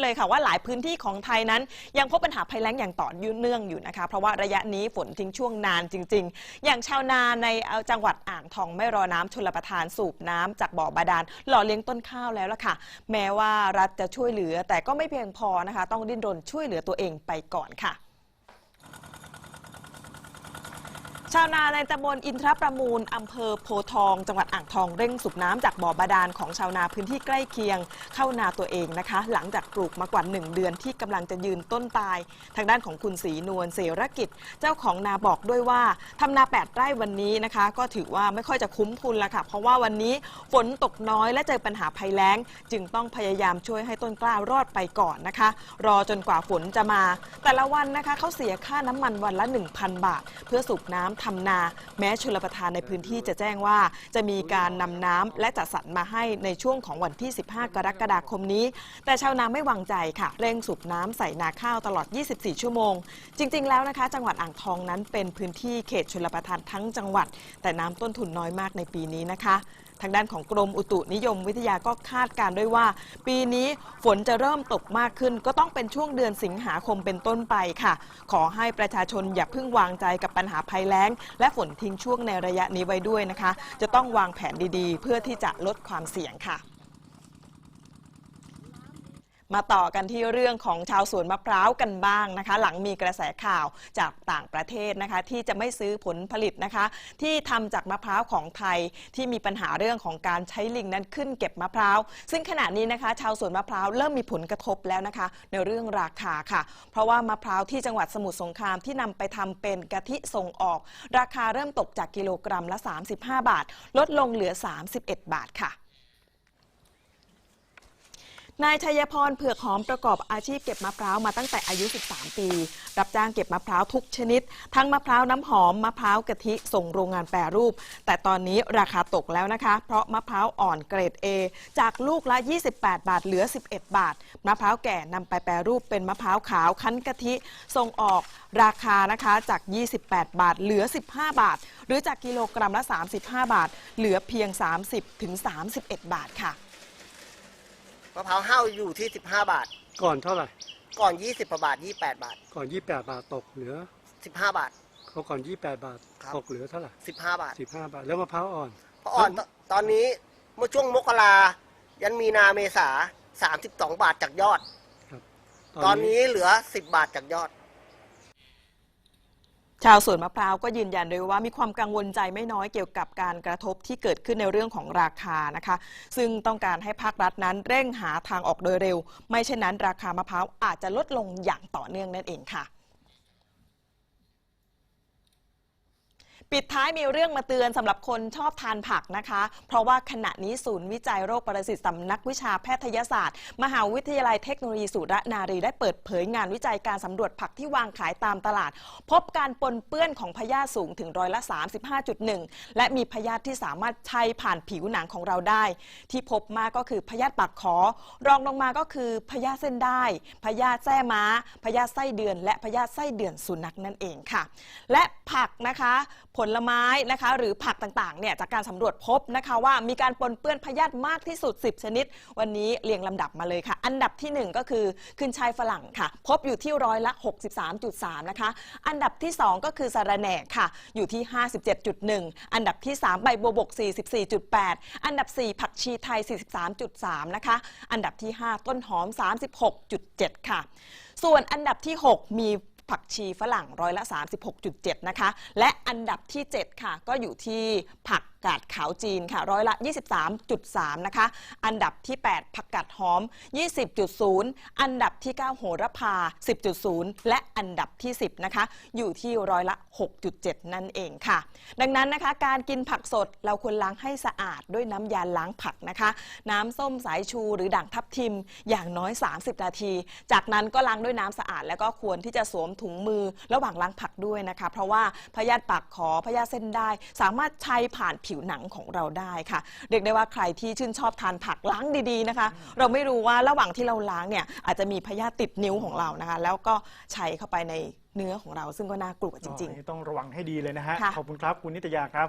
เลยค่ะว่าหลายพื้นที่ของไทยนั้น ยังพบปัญหาภัยแล้งอย่างต่อเนื่องอยู่นะคะ เพราะว่าระยะนี้ฝนทิ้งช่วงนานจริง ๆ อย่างชาวนาในจังหวัดอ่างทองไม่รอน้ำชลประทานสูบน้ำจากบ่อบาดาลหล่อเลี้ยงต้นข้าวแล้วล่ะค่ะ แม้ว่ารัฐจะช่วยเหลือแต่ก็ไม่เพียงพอนะคะ ต้องดิ้นรนช่วยเหลือตัวเองไปก่อนค่ะ ชาวนาในตำบลอินทรประมูลอำเภอโพทอง จังหวัดอ่างทองเร่งสูบน้ำจากบ่อบาดาลของชาวนาพื้นที่ใกล้เคียง เข้านาตัวเองนะคะ หลังจากปลูกมากว่า 1 เดือนที่กำลังจะยืนต้นตาย ทางด้านของคุณศรีนวลเสรกิจ เจ้าของนาบอกด้วยว่าทำนา 8 ไร่วันนี้นะคะ ก็ถือว่าไม่ค่อยจะคุ้มทุนละค่ะ เพราะว่าวันนี้ฝนตกน้อยและเจอปัญหาภัยแล้ง จึงต้องพยายามช่วยให้ต้นกล้ารอดไปก่อนนะคะ รอจนกว่าฝนจะมา แต่ละวันนะคะเขาเสียค่าน้ำมันวันละ 1,000 บาท เพื่อสูบน้ำทำนา แม้ชลประทานในพื้นที่จะแจ้งว่า จะมีการนำน้ำและจัดสรรมาให้ในช่วงของวันที่ 15 กรกฎาคมนี้ แต่ชาวนาไม่วางใจค่ะ เร่งสูบน้ำใส่นาข้าวตลอด 24 ชั่วโมง จริง ๆ แล้วนะคะ จังหวัดอ่างทองนั้นเป็นพื้นที่เขตชลประทานทั้งจังหวัด แต่น้ำต้นทุนน้อยมากในปีนี้นะคะทางด้านของกรมอุตุนิยมวิทยาก็คาดการ์ด้วยว่า ปีนี้ฝนจะเริ่มตกมากขึ้น ก็ต้องเป็นช่วงเดือนสิงหาคมเป็นต้นไปค่ะ ขอให้ประชาชนอย่าเพิ่งวางใจกับปัญหาภัยแล้ง และฝนทิ้งช่วงในระยะนี้ไว้ด้วยนะคะ จะต้องวางแผนดีๆ เพื่อที่จะลดความเสี่ยงค่ะ มาต่อกันที่เรื่องของชาวสวนมะพร้าวกันบ้างนะคะ หลังมีกระแสข่าวจากต่างประเทศนะคะ ที่จะไม่ซื้อผลผลิตนะคะ ที่ทำจากมะพร้าวของไทยที่มีปัญหาเรื่องของการใช้ลิงนั้นขึ้นเก็บมะพร้าว ซึ่งขณะนี้นะคะ ชาวสวนมะพร้าวเริ่มมีผลกระทบแล้วนะคะ ในเรื่องราคาค่ะ เพราะว่ามะพร้าวที่จังหวัดสมุทรสงครามที่นำไปทำเป็นกะทิส่งออก ราคาเริ่มตกจากกิโลกรัมละ 35 บาท ลดลงเหลือ 31 บาทค่ะ นายชัยพรเผือกหอมประกอบอาชีพเก็บมะพร้าวมาตั้งแต่อายุ 13 ปี รับจ้างเก็บมะพร้าวทุกชนิด ทั้งมะพร้าวน้ำหอม มะพร้าวกะทิ ส่งโรงงานแปรรูป แต่ตอนนี้ราคาตกแล้วนะคะ เพราะมะพร้าวอ่อนเกรด A จากลูกละ 28 บาทเหลือ 11 บาท มะพร้าวแก่นำไปแปรรูปเป็นมะพร้าวขาวคั้นกะทิ ส่งออกราคานะคะจาก 28 บาท เหลือ 15 บาท หรือจากกิโลกรัมละ 35 บาท เหลือเพียง 30ถึง31 บาทค่ะ มะพร้าวห้าวอยู่ที่ 15 บาท ก่อนเท่าไหร่ ก่อน 20กว่าบาท 28 บาท ก่อน 28 บาทตกเหลือ 15 บาท เขาก่อน 28 บาทครับ ตกเหลือเท่าไหร่15 บาท 15 บาท แล้วมะพร้าวอ่อน เพราะอ่อนตตอนนี้เมื่อช่วงมกรายันมีนาเมษา32 บาทจากยอดครับตอนนี้เหลือ 10 บาทจากยอด ชาวสวนมะพร้าวก็ยืนยันด้วยว่ามีความกังวลใจไม่น้อยเกี่ยวกับการกระทบที่เกิดขึ้นในเรื่องของราคานะคะ ซึ่งต้องการให้ภาครัฐนั้นเร่งหาทางออกโดยเร็ว ไม่เช่นนั้นราคามะพร้าวอาจจะลดลงอย่างต่อเนื่องนั่นเองค่ะ ปิดท้ายมีเรื่องมาเตือนสำหรับคนชอบทานผักนะคะ เพราะว่าขณะนี้ศูนย์วิจัยโรคปรสิตสำนักวิชาแพทยศาสตร์ มหาวิทยาลัยเทคโนโลยีสุรนารีได้เปิดเผยงานวิจัยการสำรวจผักที่วางขายตามตลาด พบการปนเปื้อนของพยาธิสูงถึงร้อยละ 35.1 และมีพยาธิที่สามารถใช้ผ่านผิวหนังของเราได้ ที่พบมากก็คือพยาธิปากขอ รองลงมาก็คือพยาธิเส้นได้พยาธิแส้ม้าพยาธิไส้เดือน และพยาธิไส้เดือนสุนัขนั่นเองค่ะ และผักนะคะผลไม้นะคะหรือผักต่างๆเนี่ยจากการสำรวจพบนะคะว่ามีการปนเปื้อนพยาธิมากที่สุด 10 ชนิด วันนี้เรียงลำดับมาเลยค่ะ อันดับทีหนึ่1 ก็คือขึ้นชายฝรั่งค่ะ พบอยู่ที่ร้อยละ 63.3 นะคะ อันดับที่ 2 ก็คือสาระแหน่ค่ะ อยู่ที่ 57.1 อันดับที่ 3 ใบบัวบก 44.8 อันดับ 4 ผักชีไทย 43.3 นะคะ อันดับที่ 5 ต้นหอม 36.7 ค่ะ ส่วนอันดับที่ 6 มี ผักชีฝรั่งร้อยละ 36.7 นะคะ และอันดับที่ 7 ค่ะ ก็อยู่ที่ผักกาดขาวจีนค่ะร้อยละ 23.3 นะคะ อันดับที่ 8 ผักกาดหอม 20.0 อันดับที่ 9 โหระพา 10.0 และอันดับที่ 10 นะคะ อยู่ที่ร้อยละ 6.7 นั่นเองค่ะ ดังนั้นนะคะ การกินผักสดเราควรล้างให้สะอาดด้วยน้ำยาล้างผักนะคะ น้ำส้มสายชูหรือด่างทับทิมอย่างน้อย 30 นาที จากนั้นก็ล้างด้วยน้ำสะอาด แล้วก็ควรที่จะสวมถุงมือระหว่างล้างผักด้วยนะคะ เพราะว่าพยาธิปากขอพยาธิเส้นได้ สามารถใช้ผ่านผิวหนังของเราได้ค่ะ เรียกได้ว่าใครที่ชื่นชอบทานผักล้างดีๆนะคะ เราไม่รู้ว่าระหว่างที่เราล้างเนี่ยอาจจะมีพยาธิติดนิ้วของเรานะคะ แล้วก็ใช้เข้าไปในเนื้อของเราซึ่งก็น่ากลัวจริงๆอ๋อต้องระวังให้ดีเลยนะฮะ ค่ะ ขอบคุณครับ คุณนิตยาครับ